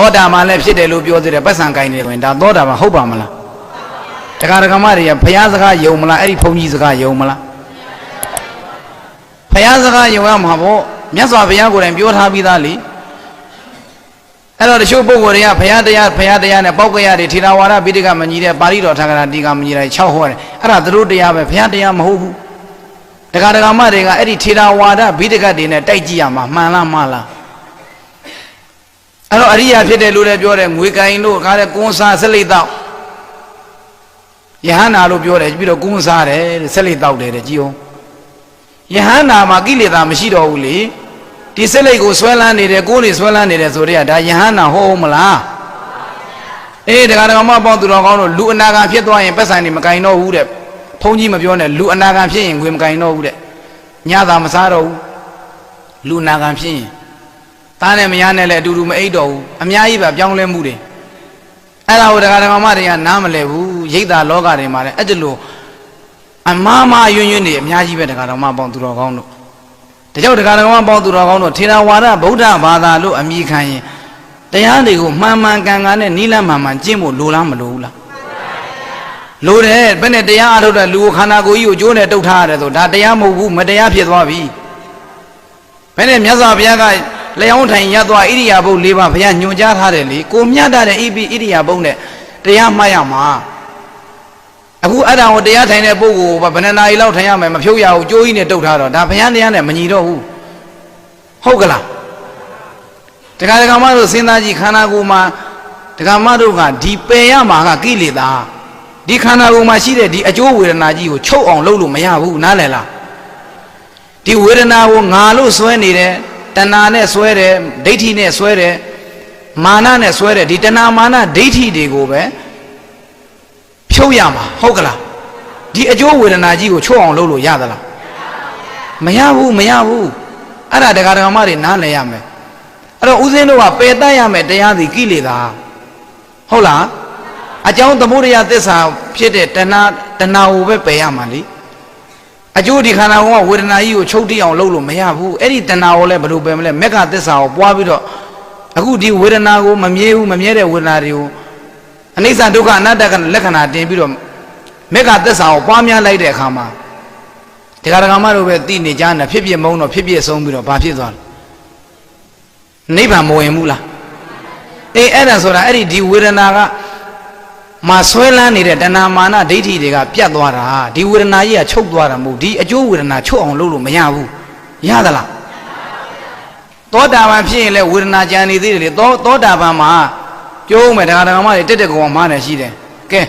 သောတာပန်လည်းဖြစ်တယ်လို့ပြောသေးတယ်ပတ်စံကိုင်းတယ်ဆိုရင်ဒါသောတာပန်ဟုတ်ပါမလားတခါတခါမတွေကဘုရားစကားယုံမလားအဲ့ဒီဘုန်းကြီးစကားယုံမလားဘုရားစကားယုံရမှာပေါ့မြတ်စွာဘုရားကိုယ်တိုင်ပြောထားပြီးသားလေအဲ့တော့တချို့ပုဂ္ဂိုလ်တွေကဘုရားတရားဘုရားတရားနဲ့ပောက်ကရတွေထေရဝါဒပိဋကမကြီးတဲ့ပါဠိတော်ထာဂရတိကမကြီးတဲ့6ဟောတယ်အဲ့ဒါသူတို့တရားပဲဘုရားတရားမဟုတ်ဘူးတခါတခါမတွေကအဲ့ဒီထေရဝါဒပိဋကတွေနဲ့တိုက်ကြည့်ရမှာမှန်လားမှားလား အဲ့တော့အရိယာဖြစ်တယ်လို့လည်းပြောတယ်ငွေကင်တို့ခါတဲ့ကွန်းစားဆက်လိတ်တော့ယဟန္တာလို့ပြောတယ်ပြီးတော့ကွန်းစားတယ်တဲ့ဆက်လိတ်တော့တယ်တဲ့ကြည်အောင်ယဟန္တာမှာကိလေသာမရှိတော့ဘူးလေဒီဆက်လိတ်ကိုဆွဲလန်းနေတယ်ကိုယ်နေဆွဲလန်းနေတယ်ဆိုတော့ဒါယဟန္တာဟုတ်အောင်မလားအေးတရားတော်မပေါင်းသူတော်ကောင်းတို့လူအနာဂံဖြစ်သွားရင်ပတ်စံနေမကင်တော့ဘူးတဲ့ဘုန်းကြီးမပြောနဲ့လူအနာဂံဖြစ်ရင်ငွေမကင်တော့ဘူးတဲ့ညသာမစားတော့ဘူးလူအနာဂံဖြစ်ရင် သားနဲ့မယားနဲ့လည်းအတူတူမအိပ်တော့ဘူးအများကြီးပဲပြောင်းလဲမှုတွေအဲ့ဒါကိုတရားတော်မတွေကနားမလဲဘူးရိတ်တာလောကတွေမှာလည်းအဲ့ဒါလို့အမားမယွန်းယွန်းနေအများကြီးပဲတရားတော်မပေါင်းသူတော်ကောင်းတို့တကြောက်တရားတော်မပေါင်းသူတော်ကောင်းတို့ထေရဝါဒဗုဒ္ဓဘာသာလို့အမိခံရင်တရားတွေကိုမှန်မှန်ကန်ကန်နဲ့နိလမှန်မှန်ကျင့်ဖို့လိုလားမလိုဘူးလားလိုတယ်ဘယ်နဲ့တရားအထုတ်တဲ့လူကိုခန္ဓာကိုယ်ကြီးကိုကျိုးနဲ့တုတ်ထားရတယ်ဆိုဒါတရားမဟုတ်ဘူးမတရားဖြစ်သွားပြီဘယ်နဲ့မြတ်စွာဘုရားက လျောင်းထိုင်ရသွားဣရိယာပုတ်၄ပါးဘုရားညွှန်ကြားထားတယ်လေကိုမြတ်တဲ့ဣပိဣရိယာပုတ်နဲ့တရားမှတ်ရမှာအခုအဲ့ဒါကိုတရားထိုင်တဲ့ပုဂ္ဂိုလ်ကဘယ်နှနာရီလောက်ထိုင်ရမယ်မဖြုတ်ရဘူးကြိုးကြီးနဲ့တုတ်ထားတော့ဒါဘုရားတရားနဲ့မညီတော့ဘူးဟုတ်ကလားတခါတခါမှတို့စဉ်းစားကြည့်ခန္ဓာကိုယ်မှာတခါမှတို့ကဒီပယ်ရမှာကကိလေသာဒီခန္ဓာကိုယ်မှာရှိတဲ့ဒီအကျိုးဝေဒနာကြီးကိုချုပ်အောင်လုပ်လို့မရဘူးနားလည်လားဒီဝေဒနာကိုငါလို့ဆွဲနေတယ် တဏှာနဲ့ဆွဲတယ်ဒိဋ္ဌိနဲ့ဆွဲတယ်မာနနဲ့ဆွဲတယ်ဒီတဏှာမာနဒိဋ္ဌိတွေကိုပဲဖြုတ်ရမှာဟုတ်ကလားဒီအကျိုးဝေဒနာကြီးကိုချုပ်အောင်လုပ်လို့ရသလားမရဘူးမရဘူးအဲ့ဒါတရားတော်မတွေနားလည်ရမယ်အဲ့တော့ဦးဇင်းတို့ကပယ်တတ်ရမယ်တရားစီကိလေသာဟုတ်လားအကြောင်းသမုဒယသစ္စာဖြစ်တဲ့တဏှာတဏှာကိုပဲပယ်ရမှာလေ အကျိုးဒီခန္ဓာကိုယ်ကဝေဒနာကြီးကိုချုပ်တိအောင်လုပ်လို့မရဘူးအဲ့ဒီတဏှာကိုလည်းဘယ်လိုပယ်မလဲမက္ခသစ္စာကိုပွားပြီးတော့အခုဒီဝေဒနာကိုမမြဲဘူးမမြဲတဲ့ဝေဒနာတွေကိုအနိစ္စဒုက္ခအနတ္တကလက္ခဏာတင်ပြီးတော့မက္ခသစ္စာကိုပွားများလိုက်တဲ့အခါမှာတရားဓမ္မတို့ပဲသိနေကြတယ်ဖြစ်ဖြစ်မုန်းတော့ဖြစ်ဖြစ်ဆုံးပြီးတော့ဘာဖြစ်သွားလဲနိဗ္ဗာန်မဝင်ဘူးလားအေးအဲ့ဒါဆိုတာအဲ့ဒီဒီဝေဒနာက မှာဆွဲလန်းနေတဲ့တဏမာနဒိဋ္ဌိတွေကပြတ်သွားတာဒီဝေဒနာကြီးကချုပ်သွားတာမဟုတ်ဒီအကျိုးဝေဒနာချုပ်အောင်လုပ်လို့မရဘူးရသလားသောတာပန်ဖြစ်ရင်လည်းဝေဒနာကြံနေသေးတယ်လေသောသောတာပန်မှာကျိုးမယ်တရားဓမ္မတွေတက်တက်ကောင်မှန်းနေရှိတယ်ကဲ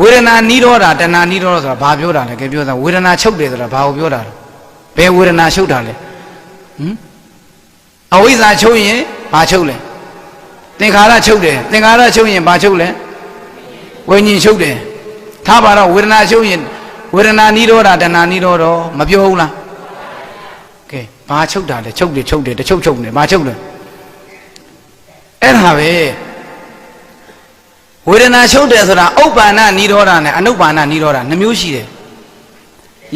ဝေဒနာနီးတော့တာတဏနီးတော့ဆိုတာဘာပြောတာလဲကဲပြောတာဝေဒနာချုပ်တယ်ဆိုတာဘာကိုပြောတာလဲဘယ်ဝေဒနာချုပ်တာလဲဟမ်အဝိဇ္ဇာချုပ်ရင်ဘာချုပ်လဲသင်္ခါရချုပ်တယ်သင်္ခါရချုပ်ရင်ဘာချုပ်လဲ ဝိညာဉ်ချုပ်တယ်ထားပါတော့ဝေဒနာချုပ်ရင်ဝေဒနာနီးတော့တာတဏနီးတော့တော့မပြောဘူးလားကဲဘာချုပ်တာလဲချုပ်တယ်ချုပ်တယ်တချုပ်ချုပ်နေဘာချုပ်လဲအဲ့ဒါပဲဝေဒနာချုပ်တယ်ဆိုတာဥပ္ပန္နနိရောဓနဲ့အနုပ္ပန္နနိရောဓနှမျိုးရှိတယ်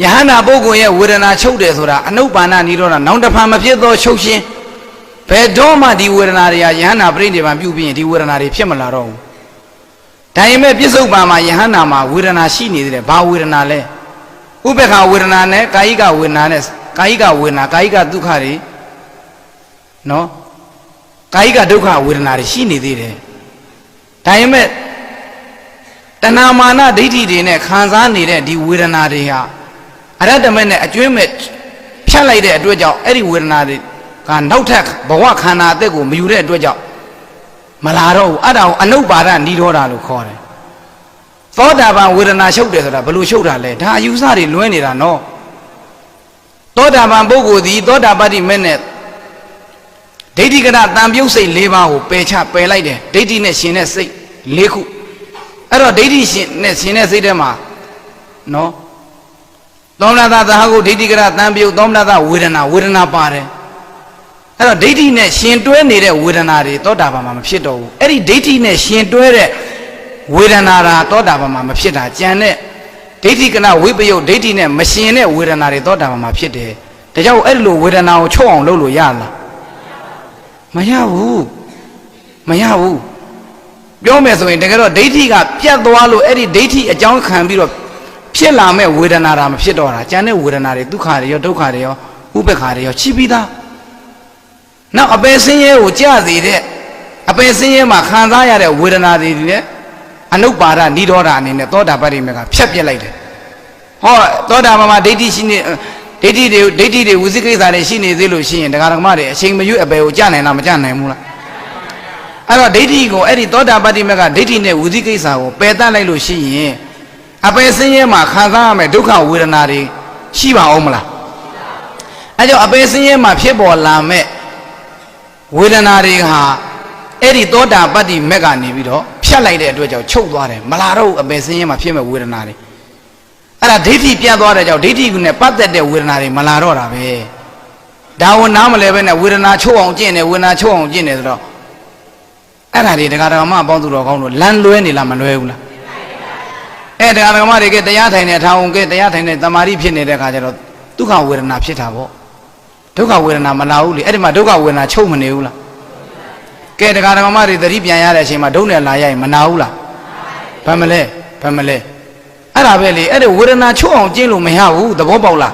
ယဟန္တာပုဂ္ဂိုလ်ရဲ့ဝေဒနာချုပ်တယ်ဆိုတာအနုပ္ပန္နနိရောဓနောင်တဖန်မဖြစ်သောချုပ်ရှင်ဘယ်တော့မှဒီဝေဒနာတွေကယဟန္တာပြိဋိဘံပြုပြီးရင်ဒီဝေဒနာတွေဖြစ်မလာတော့ဘူး ဒါရင်မဲ့ပြစ္ဆုတ်ပံမှာယဟန္တာမှာဝေဒနာရှိနေသေးတယ်ဘာဝေဒနာလဲဥပ္ပခဝေဒနာနဲ့ကာယိကဝေဒနာနဲ့ကာယိကဝေဒနာကာယိကဒုက္ခတွေနော်ကာယိကဒုက္ခဝေဒနာတွေရှိနေသေးတယ်ဒါရင်မဲ့တဏမာနဒိဋ္ဌိတွေနဲ့ခံစားနေတဲ့ဒီဝေဒနာတွေဟာအရတ္တမဲ့နဲ့အကျွင်းမဲ့ဖြတ်လိုက်တဲ့အတွက်ကြောင့်အဲ့ဒီဝေဒနာတွေကနောက်ထပ်ဘဝခန္ဓာအသက်ကိုမယူတဲ့အတွက်ကြောင့် မလာတော့ဘူးအဲ့ဒါကိုအနုပါဒနိရောဓလို့ခေါ်တယ်သောတာပန်ဝေဒနာရှုပ်တယ်ဆိုတာဘယ်လိုရှုပ်တာလဲဒါအယူဆတွေလွဲနေတာနော်သောတာပန်ပုဂ္ဂိုလ်သည်သောတာပတ္တိမဲ့နဲ့ဒိဋ္ဌိကရတံပြုတ်စိတ်၄ပါးကိုပယ်ချပယ်လိုက်တယ်ဒိဋ္ဌိနဲ့ရှင်တဲ့စိတ်၄ခုအဲ့တော့ဒိဋ္ဌိရှင်နဲ့ရှင်တဲ့စိတ်ထဲမှာနော်သောမနတာသဟကိုဒိဋ္ဌိကရတံပြုတ်သောမနတာဝေဒနာဝေဒနာပါတယ် အဲ့တော့ဒိဋ္ဌိနဲ့ရှင်တွဲနေတဲ့ဝေဒနာတွေသောတာပန်မှာမဖြစ်တော့ဘူးအဲ့ဒီဒိဋ္ဌိနဲ့ရှင်တွဲတဲ့ဝေဒနာတာသောတာပန်မှာမဖြစ်တာကြံတဲ့ဒိဋ္ဌိကနဝိပယုတ်ဒိဋ္ဌိနဲ့မရှင်တဲ့ဝေဒနာတွေသောတာပန်မှာဖြစ်တယ်ဒါကြောင့်အဲ့ဒီလိုဝေဒနာကိုချုပ်အောင်လုပ်လို့ရလားမရဘူးမမရဘူးပြောမယ်ဆိုရင်တကယ်တော့ဒိဋ္ဌိကပြတ်သွားလို့အဲ့ဒီဒိဋ္ဌိအကြောင်းခံပြီးတော့ဖြစ်လာမဲ့ဝေဒနာတာမဖြစ်တော့တာကျန်တဲ့ဝေဒနာတွေဒုက္ခတွေရောဒုက္ခတွေရောဥပ္ပခါတွေရောရှိပြီးသား နောက်အပယ်ဆင်းရဲကိုကြစေတဲ့အပယ်ဆင်းရဲမှာခံစားရတဲ့ဝေဒနာတွေနဲ့အနုပ္ပါဒနိရောဓအနေနဲ့သောတာပတ္တိမေကဖြတ်ပြစ်လိုက်တယ်ဟောသောတာပန်မှာဒိဋ္ဌိရှိနေဒိဋ္ဌိတွေဒိဋ္ဌိတွေဝိသိကိစ္စတွေရှိနေသေးလို့ရှိရင်တရားဓမ္မတွေအချိန်မရွေးအပယ်ကိုကြနိုင်လားမကြနိုင်ဘူးလားအဲ့တော့ဒိဋ္ဌိကိုအဲ့ဒီသောတာပတ္တိမေကဒိဋ္ဌိနဲ့ဝိသိကိစ္စကိုပယ်တတ်လိုက်လို့ရှိရင်အပယ်ဆင်းရဲမှာခံစားရမယ့်ဒုက္ခဝေဒနာတွေရှိပါအောင်မလားအဲကြောင့်အပယ်ဆင်းရဲမှာဖြစ်ပေါ်လာမဲ့ ဝေဒနာတွေဟာအဲ့ဒီသောတာပတ္တိမက်ကနေပြီးတော့ဖြတ်လိုက်တဲ့အတွက်ကြောင့်ချုပ်သွားတယ်မလာတော့ဘူးအပယ်ဆင်းရဲမှာဖြစ်မဲ့ဝေဒနာတွေအဲ့ဒါဒိဋ္ဌိပြတ်သွားတဲ့ကြောင့်ဒိဋ္ဌိကနဲ့ပတ်သက်တဲ့ဝေဒနာတွေမလာတော့တာပဲဒါဝန်နားမလဲပဲနဲ့ဝေဒနာချုပ်အောင်ကျင့်တယ်ဝေဒနာချုပ်အောင်ကျင့်တယ်ဆိုတော့အဲ့ဒါတွေတရားတော်မှအပေါင်းသူတော်ကောင်းတို့လမ်းလွဲနေလားမလွဲဘူးလားအဲတရားတော်မှတွေကတရားထိုင်တဲ့ထောင်ကတရားထိုင်တဲ့တမာတိဖြစ်နေတဲ့ခါကျတော့ဒုက္ခဝေဒနာဖြစ်တာပေါ့ ဒုက္ခဝေဒနာမလာဘူးလေအဲ့ဒီမှာဒုက္ခဝေဒနာချုပ်မနေဘူးလားကဲတရားတော်မှတွေသတိပြန်ရတဲ့အချိန်မှာဒုနဲ့လာရရင်မနာဘူးလားဘာမလဲဘာမလဲအဲ့ဒါပဲလေအဲ့ဒီဝေဒနာချုပ်အောင်ကျင့်လို့မရဘူးသဘောပေါက်လား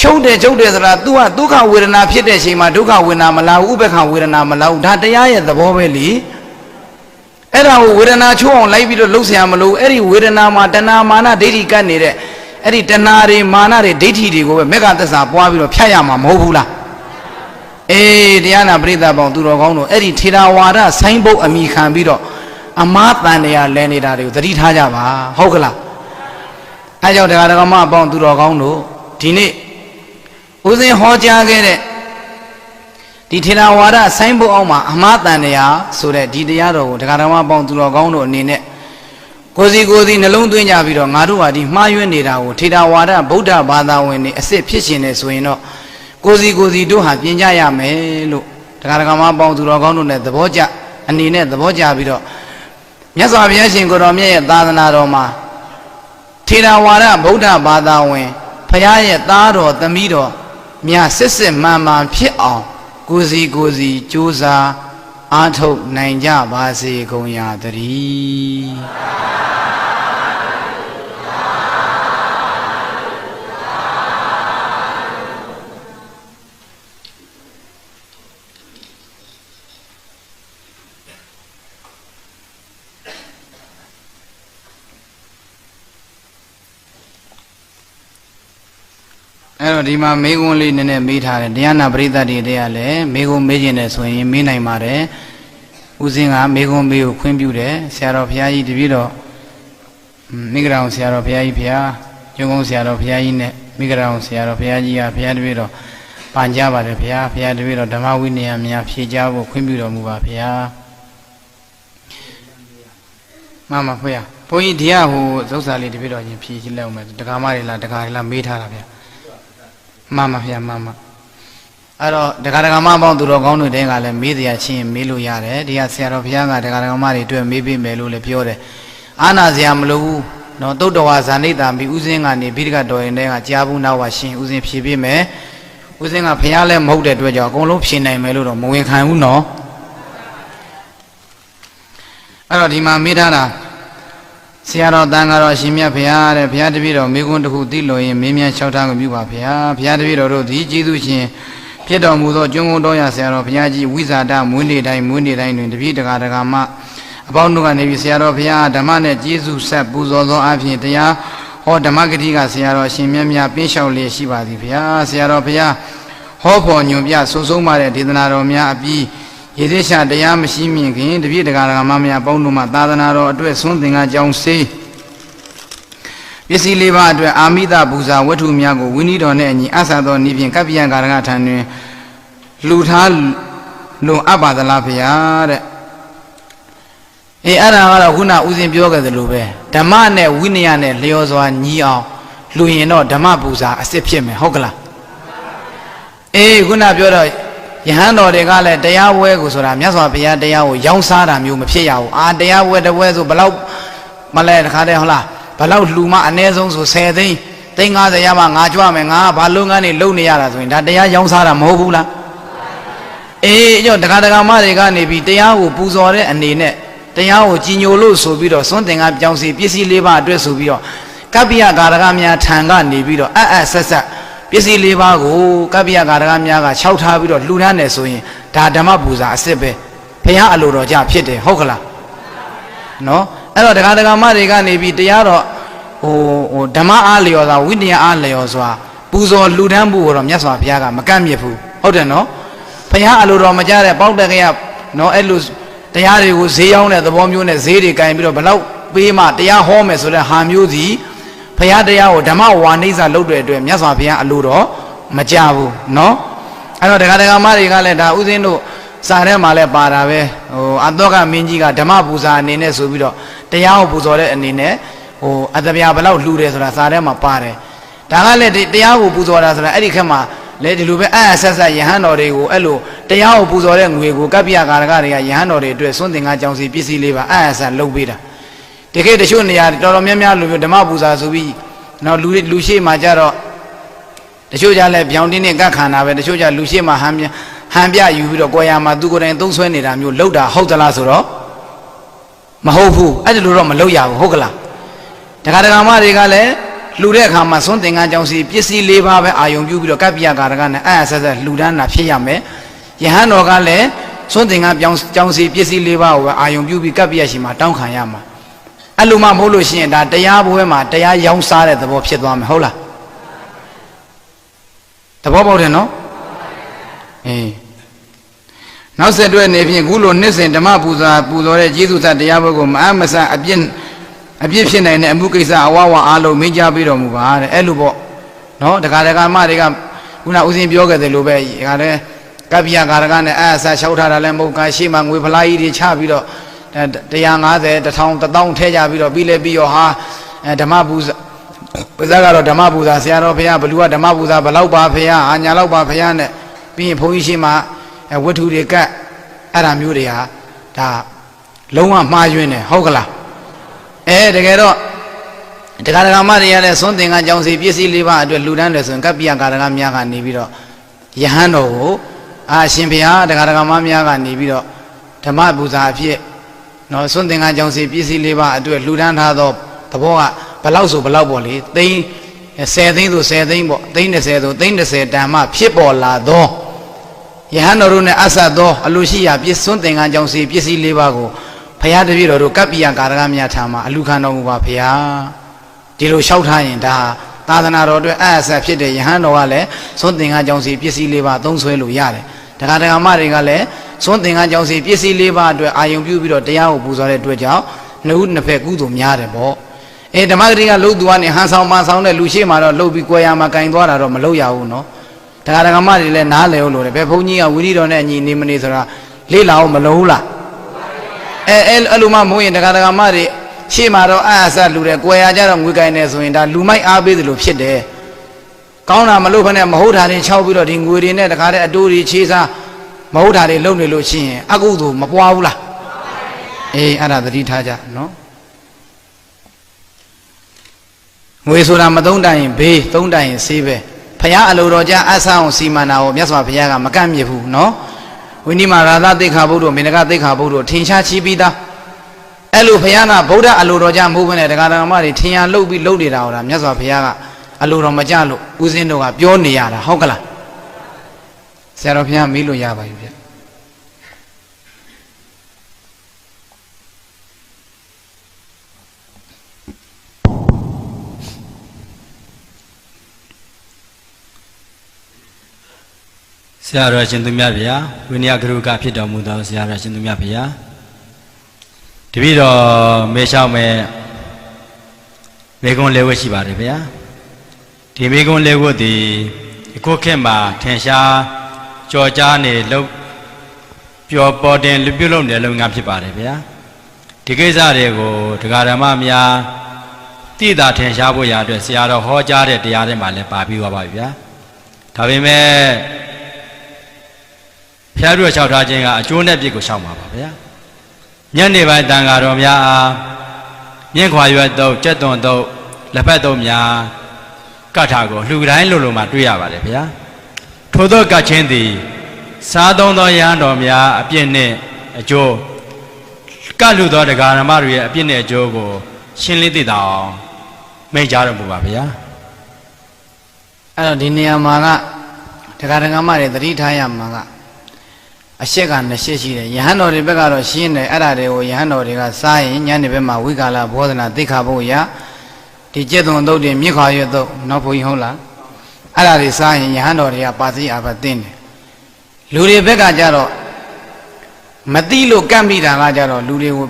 ချုပ်တယ်ချုပ်တယ်ဆိုတာ तू ကဒုက္ခဝေဒနာဖြစ်တဲ့အချိန်မှာဒုက္ခဝေဒနာမလာဘူးဥပ္ပခဝေဒနာမလာဘူးဒါတရားရဲ့သဘောပဲလေအဲ့ဒါကိုဝေဒနာချိုးအောင်လိုက်ပြီးတော့လှုပ်ရှားမလို့အဲ့ဒီဝေဒနာမှာတဏမာနဒိဋ္ဌိကပ်နေတဲ့ အဲ့ဒီတဏတွေမာနတွေဒိဋ္ဌိတွေကိုပဲမေဃသစ္စာပွားပြီးတော့ဖြတ်ရမှာမဟုတ်ဘူးလားအေးတရားနာပရိသတ်ပေါင်းသူတော်ကောင်းတို့အဲ့ဒီထေရဝါဒဆိုင်းဘုတ်အမိခံပြီးတော့အမားတန်တရားလဲနေတာတွေကိုသတိထားကြပါဟုတ်ကလားအဲကြောင့်တရားတော်မအပေါင်းသူတော်ကောင်းတို့ဒီနေ့ဦးဇင်းဟောကြားခဲ့တဲ့ဒီထေရဝါဒဆိုင်းဖို့အောင်မှာအမှားတန်တရားဆိုတဲ့ဒီတရားတော်ကိုဒကာတော်မပေါင်းသူတော်ကောင်းတို့အနေနဲ့ ကိုစီကိုစီနှလုံးသွင်းကြပြီးတော့ငါတို့ဟာဒီမှားယွင်းနေတာကိုထေရဝါဒဗုဒ္ဓဘာသာဝင်တွေအစ်စ်ဖြစ်ရှင်နေဆိုရင်တော့ကိုစီကိုစီတို့ဟာပြင်ကြရမယ်လို့ဒကာဒကာမပေါင်းသူတော်ကောင်းတို့နဲ့သဘောကျအနေနဲ့သဘောကျပြီးတော့မြတ်စွာဘုရားရှင်ကိုတော်မြတ်ရဲ့သာသနာတော်မှာထေရဝါဒဗုဒ္ဓဘာသာဝင်ဖရာရဲ့သားတော်သမီးတော်မြတ်စစ်စစ်မှန်မှန်ဖြစ်အောင်ကိုစီကိုစီကြိုးစားအားထုတ်နိုင်ကြပါစေကုန်ရာတည်း တော့ဒီမှာမေကွန်းလေးနည်းနည်းမေးထားတယ်တရားနာပရိသတ်တွေတည်းကလည်းမေကွန်းမေးခြင်းတယ်ဆိုရင်မေးနိုင်ပါတယ်ဦးစင်းကမေကွန်းမေးကိုခွင့်ပြုတယ်ဆရာတော်ဘုရားကြီးတပည့်တော်မိဂရာအောင်ဆရာတော်ဘုရားကြီးဘုရားကျုံကုန်းဆရာတော်ဘုရားကြီးနဲ့မိဂရာအောင်ဆရာတော်ဘုရားကြီးကဘုရားတပည့်တော်ပန်ကြပါတယ်ဘုရားဘုရားတပည့်တော်ဓမ္မဝိနည်းများဖြေကြဖို့ခွင့်ပြုတော်မူပါဘုရားမမဖွေးရဘုန်းကြီးဒီကဟိုသုတ်စာလေးတပည့်တော်ချင်းဖြေကြည့်လိုက်အောင်မယ်တက္ကမတွေလားတက္ကတွေလားမေးထားတာဗျာ မှန်ပါဗျာမှန်ပါအဲ့တော့ဒကာဒကာမပေါင်းသူတော်ကောင်းတွေတဲကလည်းမေးတရားချင်းမေးလို့ရတယ်ဒီကဆရာတော်ဘုရားကဒကာဒကာမတွေတွေ့မေးပေးမယ်လို့လည်းပြောတယ်အာနာစရာမလိုဘူးနော်တုတ်တော်ဝါဇာနိတာမိဥစဉ်ကနေဘိဒကတော်ရင်တဲကကြားဘူးနောက်ဝါရှင်ဥစဉ်ဖြေပေးမယ်ဥစဉ်ကဘုရားလည်းမဟုတ်တဲ့အတွက်ကြောင့်အကုန်လုံးဖြေနိုင်မယ်လို့တော့မဝင်ခံဘူးနော်အဲ့တော့ဒီမှာမေးထားတာ ဆရာတော်တန်ကတော့ရှင်မြတ်ဘုရားတဲ့ဘုရားတပည့်တော်မိကွန်းတစ်ခုသိလို့ရင်မင်းမြန်လျှောက်ထားကိုပြုပါဘုရားဘုရားတပည့်တော်တို့ဒီကျေးဇူးရှင်ဖြစ်တော်မူသောကျွန်းကုန်းတော်ရဆရာတော်ဘုရားကြီးဝိဇာတမွေးနေ့တိုင်းမွေးနေ့တိုင်းတွင်တပည့်တကာတကာမအပေါင်းတို့ကနေပြီးဆရာတော်ဘုရားဓမ္မနဲ့ကျေးဇူးဆက်ပူဇော်သောအဖြစ်တရားဟောဓမ္မဂတိကဆရာတော်ရှင်မြတ်မြတ်ပင်းလျှောက်လျက်ရှိပါသည်ဘုရားဆရာတော်ဘုရားဟောဖို့ညွန်ပြဆုံဆုံးပါတဲ့ဒေသနာတော်များအပြီး ရေသေးရှာတရားမရှိမြင်ခင်တပြည့်တကာကမများပေါင်းတို့မှသာသနာတော်အတွက်ဆွန်းသင်္ကကြောင်းစေးပစ္စည်းလေးပါးအတွက်အာမိတပူဇာဝတ္ထုများကိုဝိနည်းတော်နဲ့အညီအဆာသောဤဖြင့်ကပ္ပိယကာရကထံတွင်လှူထားလွန်အပ်ပါသလားဖေရတဲ့အေးအဲ့ဒါကတော့ခုနဦးဇင်းပြောခဲ့သလိုပဲဓမ္မနဲ့ဝိနည်းနဲ့လျော်စွာညီအောင်လှူရင်တော့ဓမ္မပူဇာအစ်စ်ဖြစ်မယ်ဟုတ်ကလားအေးခုနပြောတော့ ယဟန်တော်တွေကလည်းတရားဝဲကိုဆိုတာမြတ်စွာဘုရားတရားကိုရောင်းစားတာမျိုးမဖြစ်ရဘူးအာတရားဝဲတဝဲဆိုဘလောက်မလဲတခါတည်းဟုတ်လားဘလောက်လှူမအ ਨੇ ဆုံးဆို10သိန်းသိန်း90ရမှငါကြွမယ်ငါဘာလုပ်ငန်းတွေလုပ်နေရတာဆိုရင်ဒါတရားရောင်းစားတာမဟုတ်ဘူးလားအေးကြောင့်တခါတခါမတွေကနေပြီးတရားကိုပူဇော်တဲ့အနေနဲ့တရားကိုကြည်ညိုလို့ဆိုပြီးတော့သွန်သင်္ကန်းပြောင်းစီပစ္စည်းလေးပါအတွက်ဆိုပြီးတော့ကပ္ပိယကာရကများထံကနေပြီးတော့အအပ်ဆက်ဆက် ပစ္စည်းလေးပါကိုကပ္ပိယကာရကများကခြောက်ထားပြီးတော့လှူဒန်းတယ်ဆိုရင်ဒါဓမ္မပူဇာအစ်စ်ပဲဖះအလိုတော်ကြဖြစ်တယ်ဟုတ်ကလားနော်အဲ့တော့တခါတခါမတွေကနေပြီးတရားတော့ဟိုဟိုဓမ္မအားလျော်စွာဝိနည်းအားလျော်စွာပူဇော်လှူဒန်းဖို့တော့မြတ်စွာဘုရားကမကန့်မြစ်ဘူးဟုတ်တယ်နော်ဖះအလိုတော်မကြတဲ့ပေါက်တက်ကရနော်အဲ့လိုတရားတွေကိုဈေးရောက်တဲ့သဘောမျိုးနဲ့ဈေးတွေကင်ပြီးတော့ဘလောက်ပေးမှတရားဟောမယ်ဆိုတဲ့ဟာမျိုးစီ ဖះတရားကိုဓမ္မဝါနိစ္စလုပ်တဲ့အတွက်မြတ်စွာဘုရားအလိုတော်မကြဘူးနော်အဲ့တော့ဒကာဒကာမတွေကလည်းဒါဥစဉ်တို့စာထဲမှာလည်းပါတာပဲဟိုအတော့ကမင်းကြီးကဓမ္မပူဇာအနေနဲ့ဆိုပြီးတော့တရားကိုပူဇော်တဲ့အနေနဲ့ဟိုအတပြာဘလောက်လှူတယ်ဆိုတာစာထဲမှာပါတယ်ဒါကလည်းဒီတရားကိုပူဇော်တာဆိုတာအဲ့ဒီခက်မှာလေဒီလိုပဲအအဆက်ဆက်ယဟန်တော်တွေကိုအဲ့လိုတရားကိုပူဇော်တဲ့ငွေကိုကပ္ပိယကာရကတွေကယဟန်တော်တွေအတွက်စွန့်တင်ကားကြောင်းစီပစ္စည်းလေးပါအအဆက်လုပ်ပေးတာ ဒီခေတ်တချို့နေရာတော်တော်များများလူမျိုးဓမ္မပူဇာဆိုပြီးနော်လူလူရှိမှကြတော့တချို့ကြလဲပြောင်းတင်းနဲ့ကတ်ခန္ဓာပဲတချို့ကြလူရှိမှဟန်ပြဟန်ပြယူပြီးတော့ကိုယ်ရမှာသူကိုယ်တိုင်သုံးဆွဲနေတာမျိုးလောက်တာဟုတ်သလားဆိုတော့မဟုတ်ဘူးအဲ့ဒီလိုတော့မလုပ်ရဘူးဟုတ်ကလားတခါတခါမတွေကလည်းလှူတဲ့အခါမှာသွန်းသင်္ကန်းကြောင့်စီပစ္စည်း၄ပါးပဲအာယုံပြုပြီးတော့ကပ္ပိယကာရကနဲ့အဲ့အဆက်ဆက်လှူဒန်းတာဖြစ်ရမယ်ယဟန်တော်ကလည်းသွန်းသင်္ကန်းပြောင်းကြောင့်စီပစ္စည်း၄ပါးကိုပဲအာယုံပြုပြီးကပ္ပိယရှိမှာတောင်းခံရမှာ အဲ့လိုမှမဟုတ်လို့ရှိရင်ဒါတရားပွဲမှာတရားရောင်းစားတဲ့သဘောဖြစ်သွားမယ်ဟုတ်လားသဘောပေါက်တယ်နော်အေးနောက်ဆက်တွဲနေဖြင့်ခုလိုနှစ်စဉ်ဓမ္မပူဇာပူဇော်တဲ့ကျေးဇူးသတရားဘုကိုမအမဆအပြစ်အပြစ်ဖြစ်နိုင်တဲ့အမှုကိစ္စအဝဝအားလုံးမင်းကြားပြီးတော်မူပါတဲ့အဲ့လိုပေါ့နော်တခါတခါမတွေကခုနဦးစင်းပြောခဲ့တယ်လို့ပဲဒီကလည်းကပ္ပိယကာရကနဲ့အဆာလျှောက်ထားတာလည်းမဟုတ်ကရှေ့မှာငွေဖလားကြီးတွေချပြီးတော့ 150 1000 1000ထဲကြပြီးတော့ပြီးလဲပြီးတော့ဟာဓမ္မပူဇာပဇာကတော့ဓမ္မပူဇာဆရာတော်ဘုရားဘလူကဓမ္မပူဇာဘလောက်ပါဘုရားအာညာလောက်ပါဘုရားနဲ့ပြီးရင်ဘုန်းကြီးရှိမှဝတ္ထုတွေကတ်အဲ့ဒါမျိုးတွေဟာဒါလုံးဝမှားယွင်းတယ်ဟုတ်ကလားအဲတကယ်တော့တရားဓမ္မတွေရတဲ့သွန်သင်္ကန်းကြောင့်စီပစ္စည်းလေးပါအတွက်လှူဒန်းတယ်ဆိုရင်ကပ္ပိယကာရကများကနေပြီးတော့ယဟန်တော်ကိုအာရှင်ဘုရားတရားဓမ္မများကနေပြီးတော့ဓမ္မပူဇာအဖြစ် နော်သွန်သင်္ကန်းကြောင့်စီပစ္စည်းလေးပါအတွက်လှူဒန်းထားသောသဘောကဘလောက်ဆိုဘလောက်ပေါ့လေသိန်း10သိန်းဆို10သိန်းပေါ့သိန်း30ဆိုသိန်း30တန်မှဖြစ်ပေါ်လာသောယဟန်တော်တို့နဲ့အဆက်သောအလိုရှိရာပြည့်စွန်းသင်္ကန်းကြောင့်စီပစ္စည်းလေးပါကိုဖရာတပည့်တော်တို့ကပ္ပိယကာရကများထားမှာအလူခံတော်မူပါဖရာဒီလိုလျှောက်ထားရင်ဒါသာသနာတော်အတွက်အအဆက်ဖြစ်တဲ့ယဟန်တော်ကလည်းစွန်းသင်္ကန်းကြောင့်စီပစ္စည်းလေးပါသုံးဆွဲလို့ရတယ်တခါတခါမတွေကလည်း စွန်းသင်္ကန်းကြောင့်စီပစ္စည်းလေးပါအတွက်အာယုံပြုပြီးတော့တရားကိုပူဇော်တဲ့အတွက်ကြောင့်နှုတ်နှစ်ဖက်ကုသိုလ်များတယ်ပေါ့အဲဓမ္မဂရိကလှုပ်သူကနေဟန်ဆောင်ပန်ဆောင်တဲ့လူရှိမှတော့လှုပ်ပြီးကြွယ်ရမှာကင်သွားတာတော့မလုပ်ရဘူးနော်တရားဓမ္မတွေလည်းနားလည်လို့လေဘယ်ဘုန်းကြီးကဝိရိတော်နဲ့အညီနေမနေဆိုတာလေ့လာအောင်မလုံးဘူးလားအဲအဲအဲ့လိုမှမဟုတ်ရင်တရားဓမ္မတွေရှေ့မှာတော့အာအဆလူတယ်ကြွယ်ရကြတော့ငွေကင်နေဆိုရင်ဒါလူမိုက်အားပေးသလိုဖြစ်တယ်ကောင်းတာမလုပ်ခနဲ့မဟုတ်တာတွေခြောက်ပြီးတော့ဒီငွေတွေနဲ့တခါတည်းအတိုးတွေချေးစား မဟုတ်တာတွေလုပ်နေလို့ရှိရင်အကုသို့မပွားဘူးလားအေးအဲ့ဒါသတိထားကြနော်ငွေဆိုတာမသုံးတိုင်ရင်ဘေးသုံးတိုင်ရင်ဆေးပဲဖရာအလိုတော်ကြအဆန်းအောင်စီမံတာကိုမြတ်စွာဘုရားကမကန့်မြစ်ဘူးနော်ဝိနိမာရာသသိက္ခာဘုဒ္ဓမေနကသိက္ခာဘုဒ္ဓထင်ရှားချီးပြီးသားအဲ့လိုဘုရားကဗုဒ္ဓအလိုတော်ကြမဟုတ်ဘဲနဲ့တရားတော်မတွေထင်ရလှုပ်ပြီးလှုပ်နေတာဟောတာမြတ်စွာဘုရားကအလိုတော်မကြလို့ဦးဇင်းတို့ကပြောနေရတာဟုတ်ကလား ဆရာတော်ဘုရားမေးလို့ရပါပြီဗျဆရာတော်ရှင်သူမြတ်ဗျာဝိနည်းဂရုကဖြစ်တော်မူသောဆရာတော်ရှင်သူမြတ်ဗျာတပည့်တော်မေလျှောက်မဲ့မေကွန်းလေးဝတ်ရှိပါတယ်ဗျာဒီမေကွန်းလေးဝတ်ဒီအခုခေတ်မှာထင်ရှား ကြော်ကြားနေလို့ပျော်ပေါ်တင်လူပြုလုပ်နေတဲ့လုပ်ငန်းဖြစ်ပါတယ်ဗျာဒီကိစ္စတွေကိုတရားဓမ္မများတည်တာထင်ရှားဖို့ရအတွက်ဆရာတော်ဟောကြားတဲ့တရားတွေမှာလည်းပါပြီးသွားပါပြီဗျာဒါပေမဲ့ဖျားတို့လျှောက်ထားခြင်းကအကျိုးနဲ့ပြစ်ကိုရှောင်ပါပါဗျာညနေပိုင်းတန်ဃာတော်များအားမြင့်ခွာရွက်တော့ကျက်သွန်တော့လက်ဖက်တော့များကတ်ထာကိုလှူတိုင်းလို့လို့မှတွေ့ရပါတယ်ဗျာ ထို့သောကတ်ချင်းသည်စားသုံးသောယဟန်တော်များအပြစ်နှင့်အကျိုးကတ်လူသောတရားဓမ္မတွေရဲ့အပြစ်နဲ့အကျိုးကို ရှင်းလင်းသိတာအောင်မိန့်ကြားတော်မူပါဗျာအဲ့တော့ဒီနေရာမှာကတရားဓမ္မတွေသတိထားရမှာကအရှက်ကနှစ်ရှက်ရှိတယ်ယဟန်တော်တွေဘက်ကတော့ရှင်းတယ်အဲ့ဒါတွေကိုယဟန်တော်တွေကစားရင်ညနေဘက်မှာဝိကာလဘောဓနာသိခါဖို့ရဒီကျက်သွန်သုတ်တွေမြစ်ခွာရွတ်သုတ်နောက်ဘုန်းကြီးဟုတ်လား အဲ့ဒါတွေစားရင်ယဟန်တော်တွေကပါသိအာဘသိနေတယ်လူတွေဘက်ကကြတော့မတိလို့ကန့်မိတာကကြတော့လူတွေကို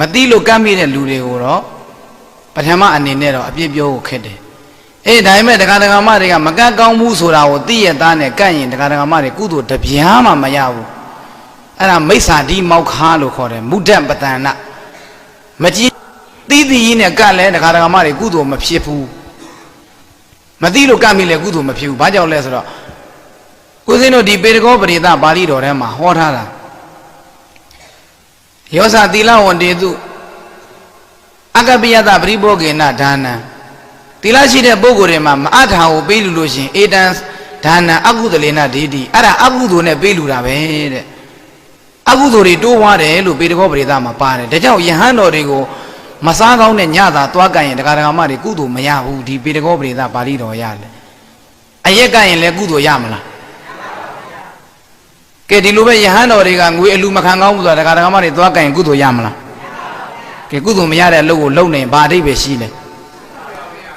မတိလို့ကန့်မိတဲ့လူတွေကိုတော့ပထမအနေနဲ့တော့အပြစ်ပြောဖို့ခက်တယ်အေးဒါပေမဲ့တရားဓမ္မတွေကမကတ်ကောင်းဘူးဆိုတာကိုသိရသားနဲ့ကန့်ရင်တရားဓမ္မတွေကုသိုလ်တပြားမှမရဘူးအဲ့ဒါမိစ္ဆာတိမောက်ခါလို့ခေါ်တယ်မုဒ္ဒပတန္နမကြည့်သိသိကြီးနဲ့ကန့်လဲတရားဓမ္မတွေကုသိုလ်မဖြစ်ဘူး မသိလို့ကန့်မိလဲကုသိုလ်မဖြစ်ဘူးဘာကြောင့်လဲဆိုတော့ကိုစင်းတို့ဒီပေတကောပရိသပါဠိတော်ထဲမှာဟောထားတာယောဇသီလဝန္တေတုအကပ္ပယတပရိဘောဂေနဒါနံသီလရှိတဲ့ပုဂ္ဂိုလ်တွေမှာမအထာကိုပေးလူလို့ရှရင်အေတံဒါနံအကုသလေနဒေတိအဲ့ဒါအကုသိုလ်နဲ့ပေးလူတာပဲတဲ့အကုသိုလ်တွေတိုးွားတယ်လို့ပေတကောပရိသမှာပါတယ်ဒါကြောင့်ယဟန်တော်တွေကို မစားကောင်းတဲ့ညသာသွားကြရင်တရားဓမ္မတွေကုသိုလ်မရဘူးဒီပေတကောပရိသပါဠိတော်ရတယ်အရက်ကရင်လည်းကုသိုလ်ရမလားကဲဒီလိုပဲယဟန်တော်တွေကငွေအလူမခံကောင်းဘူးဆိုတာတရားဓမ္မတွေသွားကြရင်ကုသိုလ်ရမလားကဲကုသိုလ်မရတဲ့အလုပ်ကိုလုပ်နေဘာအဓိပ္ပာယ်ရှိလဲ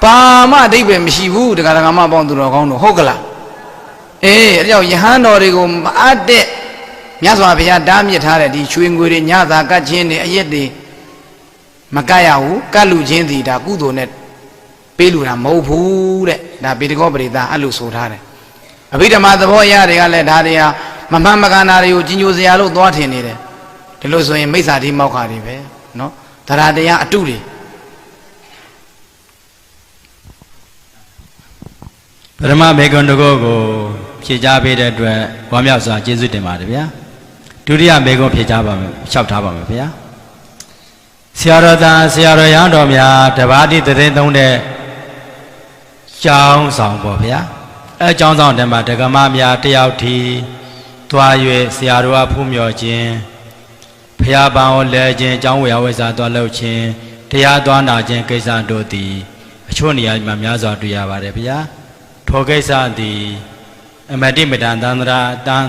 ဘာမှအဓိပ္ပာယ်မရှိဘူးတရားဓမ္မပေါင်းသူတော်ကောင်းတို့ဟုတ်ကလားအေးအဲကြောင့်ယဟန်တော်တွေကိုမအပ်တဲ့မြတ်စွာဘုရားတားမြစ်ထားတဲ့ဒီချွေငွေတွေညသာကတ်ခြင်းတွေအရက်တွေ မကတ်ရဘူးကတ်လူချင်းစီဒါကုသိုလ်နဲ့ပေးလူတာမဟုတ်ဘူးတဲ့ဒါပေတကောပရိသအဲ့လိုဆိုထားတယ်အဘိဓမ္မာသဘောအရတွေကလည်းဒါတွေဟာမမှန်မကန်တာတွေကိုကြီးညိုစရာလို့သွားထင်နေတယ်ဒီလိုဆိုရင်မိစ္ဆာတိမောက်ခါတွေပဲနော်တရားတရားအတုတွေပရမမေကွန်တကောကိုဖြေကြားပေးတဲ့အတွက်ဝမ်းမြောက်စွာကျေးဇူးတင်ပါတယ်ဗျာဒုတိယမေကွန်ဖြေကြားပါမယ်လျှောက်ထားပါမယ်ဗျာ ဆရာတော်သားဆရာတော်ရဟန်းတော်များတပါးတိသတဲ့သုံးတဲ့ကျောင်းဆောင်ပေါ့ဗျာအဲကျောင်းဆောင်တဲမှာဒကမများတယောက်ထီသွား၍ဆရာတော်ကဖူးမြော်ခြင်းဖျားပန်ကိုလဲခြင်းကျောင်းဝေယဝိစာသွားလုပ်ခြင်းတရားသွားနာခြင်းကိစ္စတို့သည်အချို့နေရာမှာများစွာတွေ့ရပါတယ်ဗျာထိုကိစ္စသည်အမတိမတန်သန္တရာတန်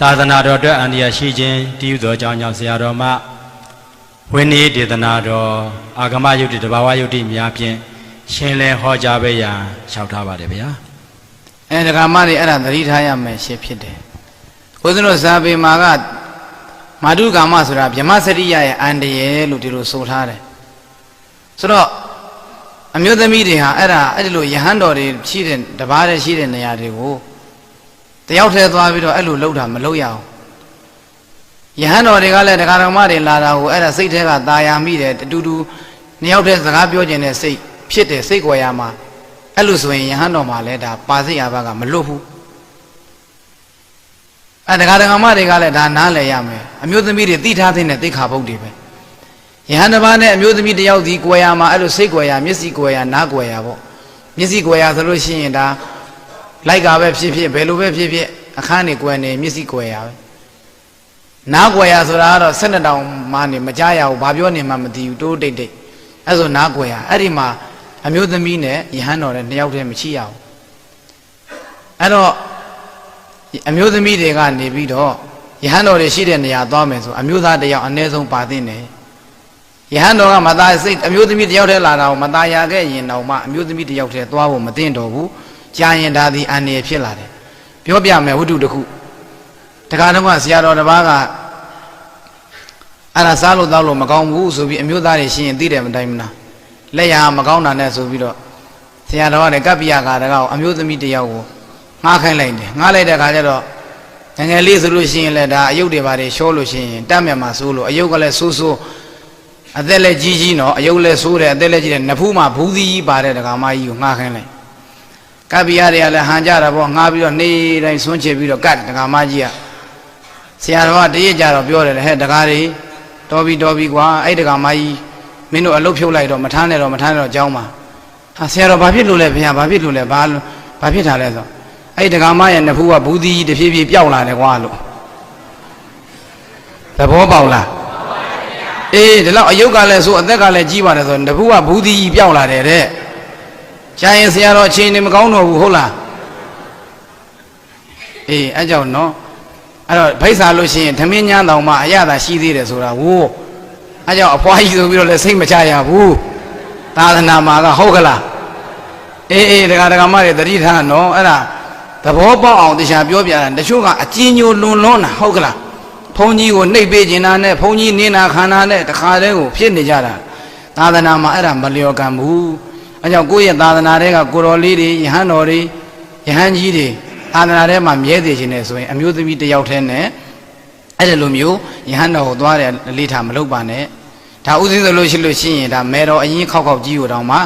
သာသနာတော်အတွက်အန္တရာယ်ရှိခြင်းတည်ယူသောကြောင့်ကြောင့်ဆရာတော်မှ ဝိနည်းဒေသနာတော်အာဂမယုတ်တိတဘာဝယုတ်တိများဖြင့်ရှင်းလင်းဟောကြားပေးရန်လျှောက်ထားပါတယ်ဗျာအဲဒကာမတွေအဲ့ဒါသတိထားရမယ်ရှင်းဖြစ်တယ်ဦးဇင်းတို့ဇာပေမှာကမာတုကာမဆိုတာဗြဟ္မစရိယရဲ့အန္တရာယ်လို့ဒီလိုဆိုထားတယ်ဆိုတော့အမျိုးသမီးတွေဟာအဲ့ဒါအဲ့ဒီလိုယဟန်တော်တွေရှိတဲ့တပားတည်းရှိတဲ့နေရာတွေကိုတယောက်တည်းသွားပြီးတော့အဲ့လိုလှုပ်တာမလှုပ်ရအောင် ယဟန်တော်တွေကလည်းဒကာတော်မတွေလာတာကိုအဲ့ဒါစိတ်ထဲကตาယာမိတယ်အတူတူနှစ်ယောက်တည်းစကားပြောကျင်တဲ့စိတ်ဖြစ်တယ်စိတ်ကြွယ်ရမှာအဲ့လိုဆိုရင်ယဟန်တော်မှာလည်းဒါပါစိတ်အဘကမလွတ်ဘူးအဲ့ဒကာဒကာမတွေကလည်းဒါနားလည်ရမယ်အမျိုးသမီးတွေသိထားတဲ့သိခါပုတ်တွေပဲယဟန်တစ်ပါးနဲ့အမျိုးသမီးတစ်ယောက်ဒီကွယ်ရမှာအဲ့လိုစိတ်ကွယ်ရမျက်စိကွယ်ရနားကွယ်ရပေါ့မျက်စိကွယ်ရဆိုလို့ရှိရင်ဒါလိုက်ကပဲဖြစ်ဖြစ်ဘယ်လိုပဲဖြစ်ဖြစ်အခန်းနေကွယ်နေမျက်စိကွယ်ရပဲ နားကွယ်ရဆိုတာကတော့၁၂တောင်မှနေမကြားရဘူးဘာပြောနေမှမသိဘူးတိုးတိတ်တိတ်အဲ့ဆိုနားကွယ်ရအဲ့ဒီမှာအမျိုးသမီးနဲ့ယဟန်တော်နဲ့နှစ်ယောက်တည်းမရှိရဘူးအဲ့တော့အမျိုးသမီးတွေကနေပြီးတော့ယဟန်တော်တွေရှိတဲ့နေရာသွားမယ်ဆိုအမျိုးသားတစ်ယောက်အ ਨੇ ဆုံးပါသိနေတယ်ယဟန်တော်ကမသားစိတ်အမျိုးသမီးတယောက်တည်းလာတာကိုမသားရခဲ့ရင်တော့မှအမျိုးသမီးတယောက်တည်းသွားဖို့မသိတော့ဘူးကြာရင်ဒါသည်အန္တရာယ်ဖြစ်လာတယ်ပြောပြမယ်ဝတ္ထုတစ်ခု တခါတော့ကဆရာတော်တစ်ပါးကအဲ့ဒါစားလို့တောက်လို့မကောင်းဘူးဆိုပြီးအမျိုးသားတွေရှင်းရင်သိတယ်မတိုင်းမလားလက်ရမကောင်းတာနဲ့ဆိုပြီးတော့ဆရာတော်ကလည်းကပ္ပိယကာတကောအမျိုးသမီးတယောက်ကိုငှားခိုင်းလိုက်တယ်ငှားလိုက်တဲ့ခါကျတော့ငယ်ငယ်လေးဆိုလို့ရှိရင်လည်းဒါအယုတ်တွေပါတွေရှောလို့ရှိရင်တတ်မြတ်မှာဆိုးလို့အယုတ်ကလည်းဆိုးဆိုးအသက်လည်းကြီးကြီးနော်အယုတ်လည်းဆိုးတယ်အသက်လည်းကြီးတယ်နဖူးမှာဘူးသီးကြီးပါတဲ့ဒကာမကြီးကိုငှားခိုင်းလိုက်ကပ္ပိယတွေကလည်းဟန်ကြတာပေါ့ငှားပြီးတော့နေတိုင်းဆွန့်ချပြီးတော့ကတ်ဒကာမကြီးက ဆရာတော်ကတရက်ကြတော့ပြောတယ်ဟဲ့ဒကာတွေတော်ပြီတော်ပြီကွာအဲ့ဒကာမကြီးမင်းတို့အလုတ်ဖြုတ်လိုက်တော့မထမ်းနဲ့တော့မထမ်းနဲ့တော့ကြောင်းပါဟာဆရာတော်ဘာဖြစ်လို့လဲဖေဟာဘာဖြစ်လို့လဲဘာဘာဖြစ်တာလဲဆိုအဲ့ဒီဒကာမရဲ့နှစ်ဖူးကဘူးသီးတဖြည်းဖြည်းပျောက်လာတယ်ကွာလို့သဘောပေါက်လားအေးဒီလောက်အယုတ်ကလည်းဆိုအသက်ကလည်းကြီးပါတယ်ဆိုတပူကဘူးသီးပျောက်လာတယ်တဲ့ကျန်ရင်ဆရာတော်အချိန်နေမကောင်းတော့ဘူးဟုတ်လားအေးအဲ့ကြောင့်နော် အဲ့တော့ဗိဆာလို့ရှိရင်ဓမင်းညမ်းတောင်မှအရသာရှိသေးတယ်ဆိုတာဝိုးအဲ့ကြောင့်အဖွားကြီးဆိုပြီးတော့လည်းစိတ်မချရဘူးသာသနာမှာကဟုတ်ကလားအေးအေးဒကာဒကာမတွေတတိထားနော်အဲ့ဒါသဘောပေါက်အောင်တရားပြောပြတာတချို့ကအကျဉ်းညိုလွန်လွန်းတာဟုတ်ကလားဘုန်းကြီးကိုနှိပ်ပေးခြင်းနာနဲ့ဘုန်းကြီးနင်းနာခန္ဓာနဲ့တခါတည်းကိုဖြစ်နေကြတာသာသနာမှာအဲ့ဒါမလျော်ကံဘူးအဲကြောင့်ကိုယ့်ရဲ့သာသနာတွေကကိုတော်လေးတွေယဟန်တော်တွေယဟန်ကြီးတွေ သာသနာထဲမှာမြဲသေးခြင်းနဲ့ဆိုရင်အမျိုးသမီးတစ်ယောက်တည်းနဲ့အဲ့ဒီလိုမျိုးယဟန်တော်ကိုသွားတယ်လေးထားမလုပ်ပါနဲ့ဒါဥစဉ်ဆိုလို့ရှိလို့ရှိရင်ဒါမေတော်အရင်ခောက်ခောက်ကြီးကိုတောင်မှ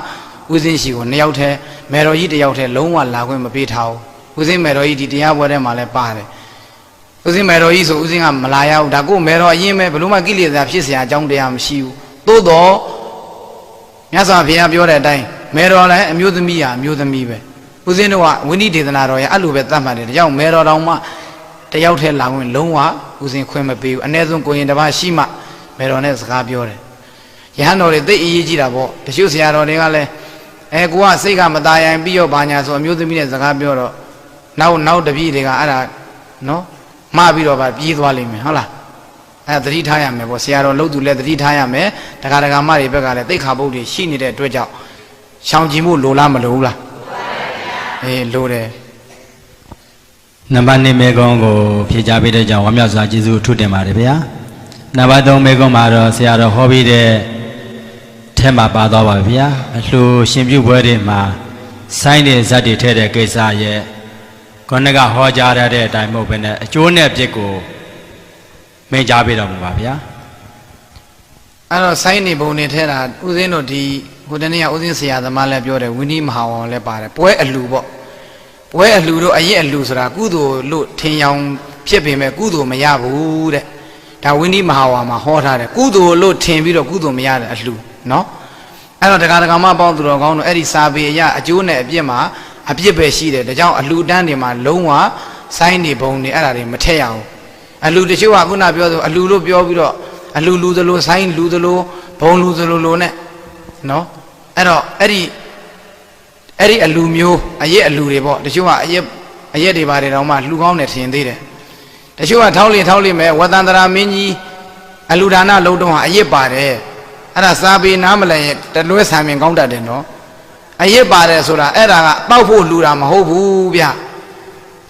ဥစဉ်ရှိကိုနှစ်ယောက်တည်းမေတော်ကြီးတစ်ယောက်တည်းလုံးဝလာခွင့်မပေးထားဘူးဥစဉ်မေတော်ကြီးဒီတရားပွဲထဲမှာလည်းပါတယ်ဥစဉ်မေတော်ကြီးဆိုဥစဉ်ကမလာရဘူးဒါကိုမေတော်အရင်ပဲဘလို့မှကိလေသာဖြစ်เสียအကြောင်းတရားမရှိဘူးသို့တော့မြတ်စွာဘုရားပြောတဲ့အတိုင်းမေတော်လည်းအမျိုးသမီးဟာအမျိုးသမီးပဲ ဥစဉ်တို့ကဝိနည်းဒေသနာတော်ရဲ့အဲ့လိုပဲသတ်မှတ်တယ်ဒါကြောင့်မေတော်တော်မှတယောက်တည်းလာဝင်လုံးဝဥစဉ်ခွင့်မပေးဘူးအ ਨੇ ဆုံးကိုရင်တစ်ပါးရှိမှမေတော်နဲ့စကားပြောတယ်ယဟန်တော်တွေသိအရေးကြီးတာပေါ့တချို့ဆရာတော်တွေကလည်းအဲကိုကစိတ်ကမตายရင်ပြီးရောဘာညာဆိုအမျိုးသမီးနဲ့စကားပြောတော့နောက်နောက်တပည့်တွေကအဲ့ဒါနော်မှားပြီးတော့ဗာပြေးသွားလိမ့်မယ်ဟုတ်လားအဲ့ဒါသတိထားရမယ်ပေါ့ဆရာတော်လှုပ်သူလည်းသတိထားရမယ်တခါတခါမတွေဘက်ကလည်းသိခါပုတ်တွေရှိနေတဲ့အတွက်ကြောင့်ရှောင်ကျင်မှုလိုလားမလိုဘူးလား အေးလိုတယ်နံပါတ်2မေကုံးကိုဖြေချပေးတဲ့ကြောင့်ဝမ်းမြောက်စွာကျေးဇူးထုတင်ပါတယ်ဗျာနံပါတ်3မေကုံးမှာတော့ဆရာတော်ဟောပြီးတဲ့ထဲမှာပါသွားပါဗျာအလှူရှင်ပြုပွဲတွေမှာဆိုင်းတဲ့ဇတ်တွေထဲတဲ့ကိစ္စရဲ့ခေါင်းကဟောကြားရတဲ့အတိုင်းမဟုတ်ဘဲနဲ့အကျိုးနဲ့အပြစ်ကိုမင်းကြားပေးတော်မူပါဗျာအဲ့တော့ဆိုင်းနေပုံနေထဲတာဥစဉ်တို့ဒီဟိုတနေ့ကဥစဉ်ဆရာသမားလည်းပြောတယ်ဝိနည်းမဟာဝံလည်းပါတယ်ပွဲအလှပေါ့ ပွဲအလှတို့အရင်အလှဆိုတာကုသိုလ်လို့ထင်ရောင်ဖြစ်ပေမဲ့ကုသိုလ်မရဘူးတဲ့ဒါဝိနည်းမဟာဝါမှာဟောထားတယ်ကုသိုလ်လို့ထင်ပြီးတော့ကုသိုလ်မရတဲ့အလှနော်အဲ့တော့တရားဒဂမပေါင်းသူတော်ကောင်းတို့အဲ့ဒီစာပေအရအကျိုးနဲ့အပြစ်မှာအပြစ်ပဲရှိတယ်ဒါကြောင့်အလှတန်းတွေမှာလုံးဝဆိုင်းနေပုံနေအဲ့ဒါတွေမထည့်ရအောင်အလှတချို့ကခုနပြောဆိုအလှလို့ပြောပြီးတော့အလှလူသလိုဆိုင်းလူသလိုဘုံလူသလိုလိုနဲ့နော်အဲ့တော့အဲ့ဒီ အဲ့ဒီအလူမျိုးအရက်အလူတွေပေါ့တချို့ကအရက်အရက်တွေပါတယ်တော့မှလှူကောင်းတယ်ထင်သေးတယ်တချို့ကထောက်လေထောက်လေမဲ့ဝတ္တန္တရာမင်းကြီးအလူဒါနလုံးတုံးဟာအရက်ပါတယ်အဲ့ဒါစာပေနားမလဲရင်တလွဲဆံမြင်ကောင်းတတ်တယ်နော်အရက်ပါတယ်ဆိုတာအဲ့ဒါကတောက်ဖို့လှူတာမဟုတ်ဘူးဗျ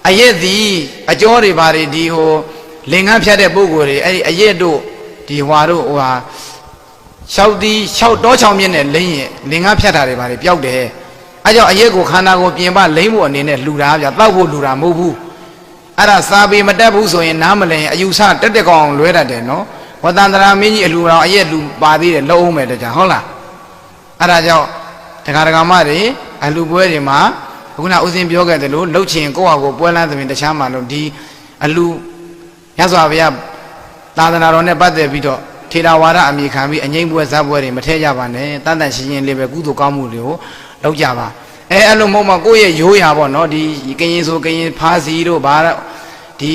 အရက်သည်အကျော်တွေပါတယ်ဒီဟိုလင်္ကန်းဖြတ်တဲ့ပုံကိုယ်တွေအဲ့ဒီအရက်တို့ဒီဟွာတို့ဟိုဟာလျှောက်တီးလျှောက်တောချောင်းမြင့်နဲ့လိမ့်ရင်လင်္ကန်းဖြတ်တာတွေပါတယ်ပျောက်တယ် အဲကြောင့်အရက်ကိုခန္ဓာကိုပြင်ပလိမ့်ဖို့အနေနဲ့လှူတာဗျတောက်ဖို့လှူတာမဟုတ်ဘူးအဲ့ဒါစာပေမတက်ဘူးဆိုရင်နားမလည်ရင်အယူဆတက်တက်ကောင်လွဲတတ်တယ်နော်ဝတ္တန္တရာမင်းကြီးအလှူတော်အရက်လှူပါသေးတယ်လုံးအောင်မယ်တကြဟုတ်လားအဲ့ဒါကြောင့်တခါတခါမတွေအလှူပွဲတွေမှာခုနဥစဉ်ပြောခဲ့တယ်လို့လှုပ်ချင်ကိုယ့်ဟာကိုယ်ပွဲလန်းသမင်တခြားမှလို့ဒီအလှူရသော်ဗျာသာသနာတော်နဲ့ပတ်သက်ပြီးတော့ထေရဝါဒအမိခံပြီးအငိမ့်ပွဲဇက်ပွဲတွေမထဲကြပါနဲ့တန်တန်ရှင်းရှင်းလေးပဲကုသိုလ်ကောင်းမှုတွေကို လုပ်ကြပါအဲအဲ့လိုမဟုတ်မှကိုယ့်ရဲ့ရိုးရာပေါ့နော်ဒီကရင်ဆိုကရင်ဖားစီတို့ဘာဒီ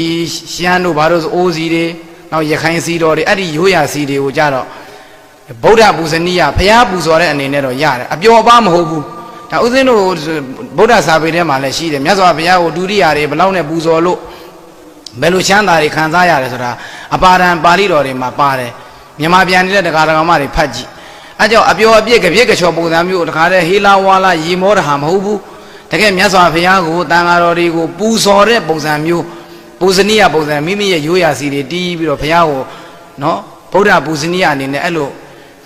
ရှမ်းတို့ဘာတို့ဆိုအိုးစီတွေနောက်ရခိုင်စီတော်တွေအဲ့ဒီရိုးရာစီတွေကိုကြတော့ဗုဒ္ဓပူဇနီးယဘုရားပူဇော်တဲ့အနေနဲ့တော့ရတယ်အပျော်ပါမဟုတ်ဘူးဒါဥစဉ်တို့ဗုဒ္ဓစာပေထဲမှာလည်းရှိတယ်မြတ်စွာဘုရားကိုဒုတိယတွေဘလောက်နဲ့ပူဇော်လို့ဘယ်လိုချမ်းသာတွေခံစားရတယ်ဆိုတာအပါဒံပါဠိတော်တွေမှာပါတယ်မြန်မာပြန်နေတဲ့တရားတော်မတွေဖတ်ကြည့် အဲကြောင့်အပျော်အပြည့်ကပြည့်ကချောပုံစံမျိုးတခါတည်းဟေလာဝါလာရီမောတဟာမဟုတ်ဘူးတကယ်မြတ်စွာဘုရားကိုတန်ဃာတော်တွေကိုပူဇော်တဲ့ပုံစံမျိုးပူဇနီယပုံစံမိမိရဲ့ရိုးရာစီတွေတီးပြီးတော့ဘုရားကိုနော်ဗုဒ္ဓပူဇနီယအနေနဲ့အဲ့လို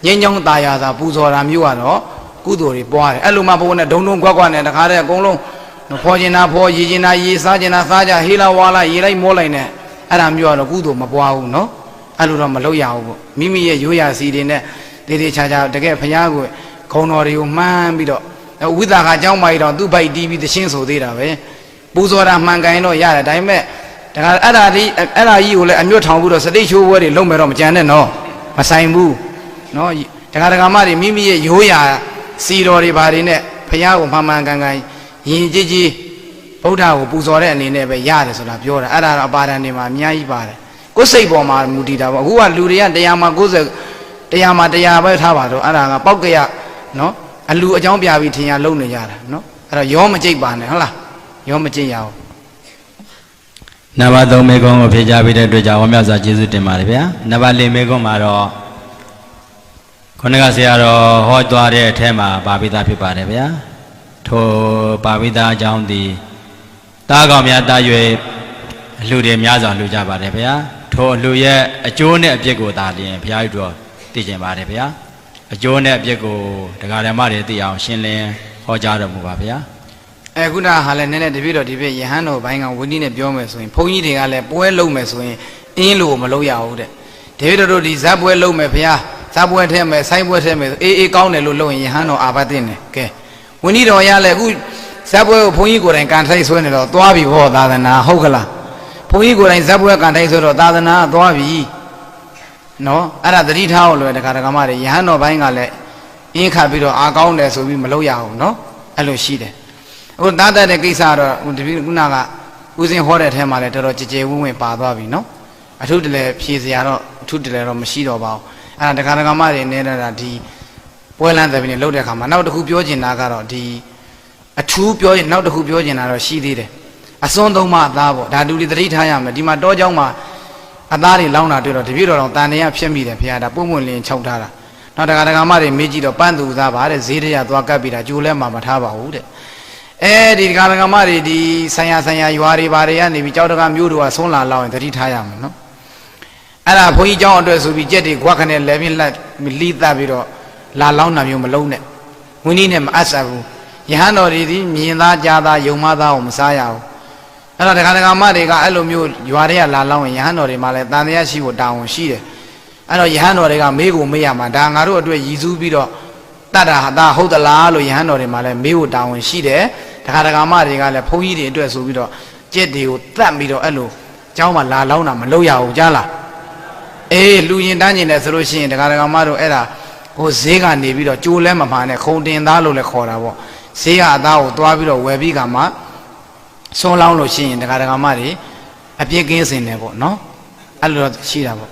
ငြိမ်းချမ်းသာယာသာပူဇော်တာမျိုးကတော့ကုသိုလ်တွေပွားတယ်အဲ့လိုမှဘုန်းနဲ့ဒုံဒုံကွက်ကွက်နဲ့တခါတည်းအကုန်လုံးဖောကျင်တာဖောရည်ကျင်တာရည်စားကျင်တာစားကြဟေလာဝါလာရေလိုက်မောလိုက်နဲ့အဲ့ဒါမျိုးကတော့ကုသိုလ်မပွားဘူးနော်အဲ့လိုတော့မလုပ်ရဘူးပေါ့မိမိရဲ့ရိုးရာစီတွေနဲ့ တေးသေးချာချာတကယ်ဘုရားကိုဂုံတော်တွေကိုမှန်းပြီးတော့ဝိသကာเจ้าမကြီးတော့သူ့ဘိုက်တီးပြီးတရှင်းဆိုသေးတာပဲပူဇော်တာမှန်ကန်တော့ရတယ်ဒါပေမဲ့ဒါကအဲ့ဒါဒီအဲ့ဒါကြီးကိုလည်းအမြတ်ထောင်ပြီးတော့စတိတ်ချိုးပွဲတွေလုပ်မယ်တော့မကြံနဲ့နော်မဆိုင်ဘူးနော်ဒကာဒကာမတွေမိမိရဲ့ရိုးရာစီတော်တွေဘာတွေနဲ့ဘုရားကိုမှန်မှန်ကန်ကန်ယဉ်ကြည်ကြည် ဗုဒ္ဓကိုပူဇော်တဲ့အနေနဲ့ပဲရတယ်ဆိုတာပြောတာအဲ့ဒါတော့အပါဒံတွေမှာအများကြီးပါတယ်ကိုယ်စိတ်ပေါ်မှာမူတည်တာပေါ့အခုကလူတွေကတရားမှာ90 တရားမှာတရားပဲထားပါတော့အဲ့ဒါကပောက်ကရနော်အလူအကြောင်းပြပြီးထင်ရလုံနေကြတာနော်အဲ့တော့ရောမကြိတ်ပါနဲ့ဟုတ်လားရောမကြိတ်ရအောင်နံပါတ်3မေကုန်းကိုဖြေကြပေးတဲ့အတွက်ကြောင့်ဝမ်းမြောက်စွာကျေးဇူးတင်ပါတယ်ဗျာနံပါတ်4မေကုန်းမှာတော့ခုနကဆရာတော်ဟောသွားတဲ့အထဲမှာပါပိသားဖြစ်ပါတယ်ဗျာထိုပါပိသားအကြောင်းသည်တားကောင်များတာရွေအလှတွေများစွာလှူကြပါတယ်ဗျာထိုအလှရဲ့အကျိုးနဲ့အပြစ်ကိုသာလျင်ဘုရားကြီးတော် သိကျင်ပါတယ်ဗျာအကျိုးနဲ့အပြစ်ကိုတရားဓမ္မတွေသိအောင်ရှင်းလင်းဟောကြားတော်မူပါဗျာအဲခုနကဟာလည်းနည်းနည်းတပြည့်တော့ဒီပြည့်ယဟန်တော်ဘိုင်းကဝင်းကြီးနဲ့ပြောမယ်ဆိုရင်ဘုန်းကြီးတွေကလည်းပွဲလုံးမယ်ဆိုရင်အင်းလို့မလုပ်ရဘူးတဲ့ဒီပြည့်တို့ဒီဇက်ပွဲလုံးမယ်ဖះဇက်ပွဲထဲမယ်ဆိုင်းပွဲထဲမယ်ဆိုအေးအေးကောင်းတယ်လို့လုပ်ရင်ယဟန်တော်အာဘတ်တင်တယ်ကဲဝင်းကြီးတော်ရလည်းအခုဇက်ပွဲကိုဘုန်းကြီးကိုယ်တိုင်ကန်ထိုက်ဆွဲနေတော့သွားပြီဘောသာသနာဟုတ်ကလားဘုန်းကြီးကိုယ်တိုင်ဇက်ပွဲကန်ထိုက်ဆွဲတော့သာသနာကသွားပြီ နော်အဲ့ဒါသတိထားအောင်လို့တခါတခါမှတွေယဟန်တော်ဘိုင်းကလည်းအင်းခတ်ပြီးတော့အာကောင်းတယ်ဆိုပြီးမလုပ်ရဘူးနော်အဲ့လိုရှိတယ် အခုသားတတ်တဲ့ကိစ္စကတော့ဟိုတပည့်ခုနကဦးစင်းဟောတဲ့အထဲမှာလည်းတော်တော်ကြည်ကြဲဝင်းဝင်းပါသွားပြီနော်အထုတလည်းဖြေစရာတော့အထုတလည်းတော့မရှိတော့ပါဘူးအဲ့ဒါတခါတခါမှတွေနေတာဒီပွဲလန်းတဲ့ပြင်းလောက်တဲ့အခါမှာနောက်တစ်ခုပြောချင်တာကတော့ဒီအထူးပြောရင်နောက်တစ်ခုပြောချင်တာတော့ရှိသေးတယ်အစွန်းသုံးမအသားပေါ့ဒါတူတွေသတိထားရမယ်ဒီမှာတောเจ้าမှာ အသားတွေလောင်းတာတွေ့တော့တပည့်တော်တော်တန်တရားဖြစ်မိတယ်ဖေရဒါပုံမွင့်လင်းခြောက်ထားတာနောက်တခါတခါမှတွေမေးကြည့်တော့ပန်းသူသားပါတဲ့ဈေးတရသွားကပ်ပြီးတာကြိုးလဲမှာမထားပါဘူးတဲ့ အဲဒီဒကာဒကာမတွေဒီဆိုင်ရာဆိုင်ရာရွာတွေဘာတွေကနေပြီးကြောက်တကမျိုးတို့ကဆုံးလာလောက်ရင်သတိထားရမယ်နော်အဲ့ဒါဘုန်းကြီးเจ้าအတွက်ဆိုပြီးကြက်တွေခွက်ခနဲ့လဲပြီးလက်လီးသက်ပြီးတော့လာလောင်းတာမျိုးမလုံးနဲ့ဝင်းကြီးနဲ့မအပ်ဆက်ဘူးယဟန်တော်တွေဒီမြင်သားကြားသားယုံမသားကိုမစားရဘူး အဲ့တော့ဒကာဒကာမတွေကအဲ့လိုမျိုးရွာတွေကလာလောင်းရင်ယဟန်တော်တွေမှလည်းတန်တရားရှိဖို့တာဝန်ရှိတယ်အဲ့တော့ယဟန်တော်တွေကမေးကိုမေးရမှာဒါငါတို့အတွက်ရည်စူးပြီးတော့တတ်တာဟာဒါဟုတ်သလားလို့ယဟန်တော်တွေမှလည်းမေးဖို့တာဝန်ရှိတယ် တခါတခါမတွေကလည်းဘုန်းကြီးတွေအတွက်ဆိုပြီးတော့ကြက်တွေကိုတတ်ပြီးတော့အဲ့လိုเจ้าမှာလာလောင်းတာမလုပ်ရဘူးကြားလားအေးလူရင်တန်းကျင်တယ်ဆိုလို့ရှိရင်တခါတခါမတို့အဲ့ဒါဟိုဈေးကနေပြီးတော့ကြိုးလဲမမှန်နဲ့ခုံတင်သားလို့လည်းခေါ်တာပေါ့ဈေးကအသားကိုသွားပြီးတော့ဝယ်ပြီးကမှ ဆွန်းလောင်းလို့ရှိရင်တခါတခါမတွေအပြစ်ကင်းစင်တယ်ပေါ့နော်အဲ့လိုတော့ရှိတာပေါ့